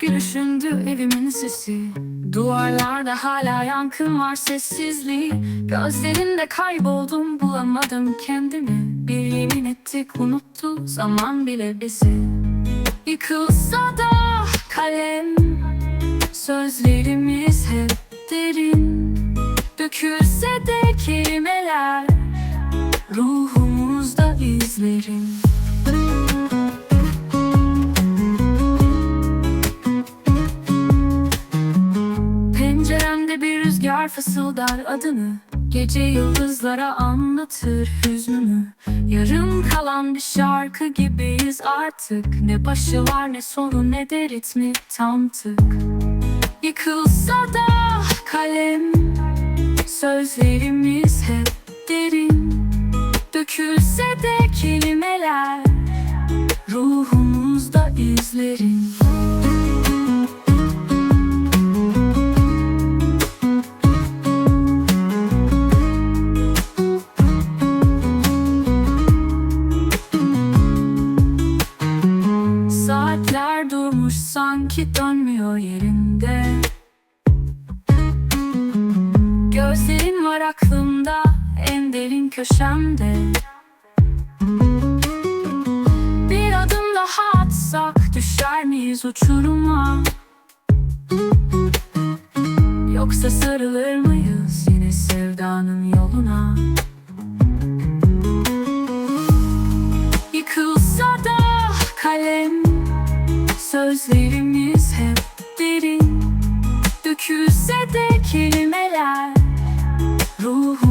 gülüşündü evimin sesi. Duvarlarda hala yankın var sessizliği. Gözlerinde kayboldum bulamadım kendimi. Bir yemin ettik unuttu zaman bile bizi. Yıkılsa da kalem Sözlerimiz hep derin. Dökülse Penceremde bir rüzgar fısıldar adını. Gece yıldızlara anlatır hüznünü Yarım kalan bir şarkı gibiyiz artık. Ne başı var ne sonu ne de ritmi tam tık. Yıkılsa da kalem Sözlerimiz hep derin. Dökülse de kelimeler Ruhumuzda Saatler durmuş sanki dönmüyor yerinde. Gözlerin var aklımda en derin köşemde. Bir adım daha atsak düşer miyiz uçuruma? Yoksa sarılır mıyız yine sevdanın yoluna? Yıkılsa da kalem Sözlerimiz hep derin. Dökülse de kelimeler izlerin